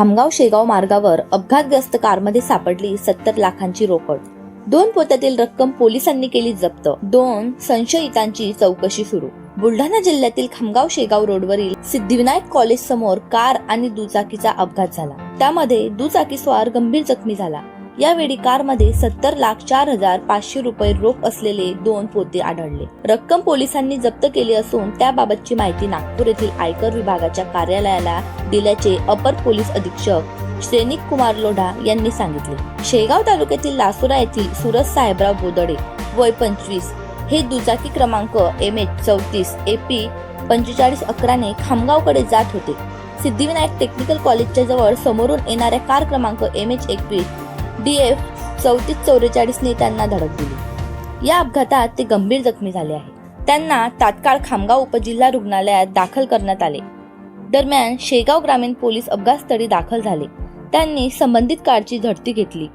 खामगाव शेगाव मार्गावर अपघातग्रस्त कारमध्ये सापडली सत्तर लाखांची रोकड. दोन पोत्यातील रक्कम पोलिसांनी केली जप्त. दोन संशयितांची चौकशी सुरू. बुलढाणा जिल्ह्यातील खामगाव शेगाव रोडवरील सिद्धिविनायक कॉलेज समोर कार आणि दुचाकीचा अपघात झाला. त्यामध्ये दुचाकीस्वार गंभीर जखमी झाला. यावेळी कारमध्ये सत्तर लाख चार हजार पाचशे रुपये रोख असलेले दोन पोते आढळले. रक्कम पोलिसांनी जप्त केली असून त्याबाबतची माहिती नागपूर येथील आयकर विभागाच्या कार्यालयाला दिल्याचे अपर पोलीस अधीक्षक सैनिक कुमार लोढा यांनी सांगितले. शेगाव तालुक्यातील लासुरा येथील सुरज साहेबराव बोदडे वय पंचवीस हे दुचाकी क्रमांक एम एच चौतीस ए पी पंचेचाळीस अकराने खामगावकडे जात होते. सिद्धिविनायक टेक्निकल कॉलेजच्या जवळ समोरून येणाऱ्या कार क्रमांक एम एच एकवीस डी एफ चौतीस चौवेचाळीसने त्यांना धडक दिली. या अपघातात ते गंभीर जखमी झाले आहे त्यांना तात्काळ खामगाव उपजिल्हा रुग्णालयात दाखल करण्यात आले. दरम्यान शेगाव ग्रामीण पोलीस अपघातस्थळी दाखल झाले. त्यांनी संबंधित कारची झडती घेतली.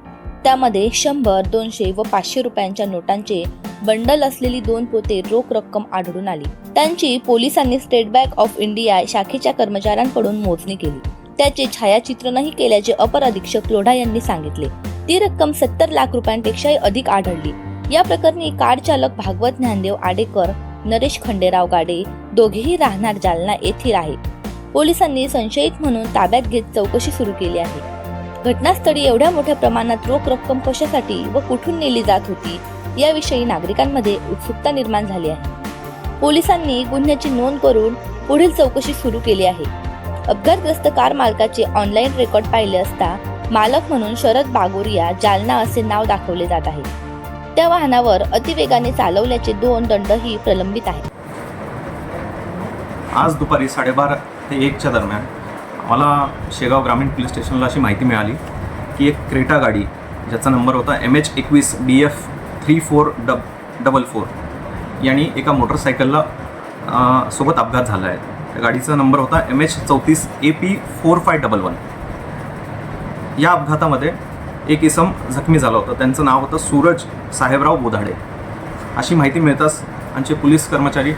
त्यामध्ये शंभर दोनशे व पाचशे रुपयांच्या नोटांचे बंडल असलेली दोन पोते रोख रक्कम आढळून आली. त्यांची पोलिसांनी स्टेट बँक ऑफ इंडिया शाखेच्या कर्मचाऱ्यांकडून मोजणी केली. त्याचे छायाचित्रणही केल्याचे अपर अधीक्षक लोढा यांनी सांगितले. ती रक्कम सत्तर लाख रुपयांपेक्षाही अधिक आढळली. या प्रकरणी कार चालक भागवत ज्ञानदेव आडेकर नरेश खंडेराव गाडे दोघेही राहणार जालना येथील आहेत. पोलिसांनी संशयित म्हणून ताब्यात घेत चौकशी सुरू केली आहे. घटनास्थळी एवढ्या मोठ्या प्रमाणात रोख रक्कम कशासाठी व कुठून नेली जात होती याविषयी नागरिकांमध्ये उत्सुकता निर्माण झाली आहे. पोलिसांनी गुन्ह्याची नोंद करून पुढील चौकशी सुरू केली आहे. अपघातग्रस्त कार मालकाचे ऑनलाईन रेकॉर्ड पाहिले असता मालक म्हणून शरद बागोरिया जालना असे नाव दाखवले जात आहे. त्या वाहनावर अतिवेगाने चालवल्याचे दोन दंडही प्रलंबित आहेत. आज दुपारी साडेबारा ते एकच्या दरम्यान मला शेगाव ग्रामीण पोलीस स्टेशनला अशी माहिती मिळाली की एक क्रेटा गाडी ज्याचा नंबर होता एम एच एकवीस बी एफ थ्री फोर डब डबल फोर यांनी एका मोटरसायकलला सोबत अपघात झाला आहे. त्या गाडीचा नंबर होता एम एच चौतीस A P four five double one. या अपघातामध्ये एक इसम जखमी झाला होता. त्यांचं नाव होतं सूरज साहेबराव बोधाडे. अशी माहिती मिळताच आमचे पोलीस कर्मचारी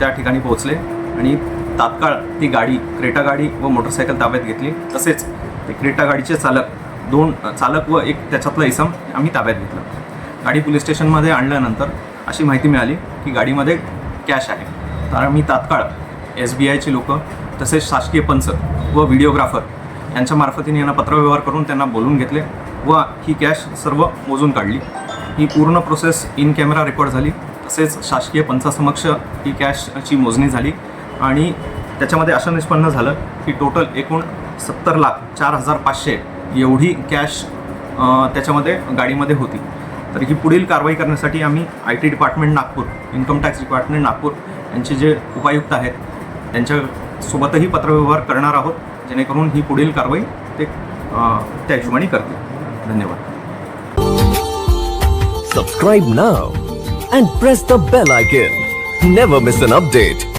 त्या ठिकाणी पोहोचले आणि तात्काळ ती गाडी क्रेटा गाडी व मोटरसायकल ताब्यात घेतली. तसेच ते क्रेटा गाडीचे चालक दोन चालक व एक त्याच्यातला इसम आम्ही ताब्यात घेतलं. गाडी पोलीस स्टेशनमध्ये आणल्यानंतर अशी माहिती मिळाली की गाडीमध्ये कॅश आहे. तर आम्ही तात्काळ एस बी आयचे लोक तसेच शासकीय पंच व व्हिडिओग्राफर यांच्या मार्फतीने यांना पत्रव्यवहार करून त्यांना बोलून घेतले व ही कॅश सर्व मोजून काढली. ही पूर्ण प्रोसेस इन कॅमेरा रेकॉर्ड झाली. तसेच शासकीय पंचासमक्ष ही कॅशची मोजणी झाली. आणि त्याच्यामध्ये असं निष्पन्न झालं की टोटल एकूण सत्तर लाख चार हजार पाचशे एवढी कॅश त्याच्यामध्ये गाडीमध्ये होती. तर ही पुढील कारवाई करण्यासाठी आम्ही I T department Nagpur income tax department Nagpur यांचे जे उपायुक्त आहेत त्यांच्यासोबतही पत्रव्यवहार करणार आहोत. जेणेकरून ही पुढील कारवाई तेशमणी करते धन्यवाद. सब्क्राइब ना and press the bell icon miss मिसन अपडेट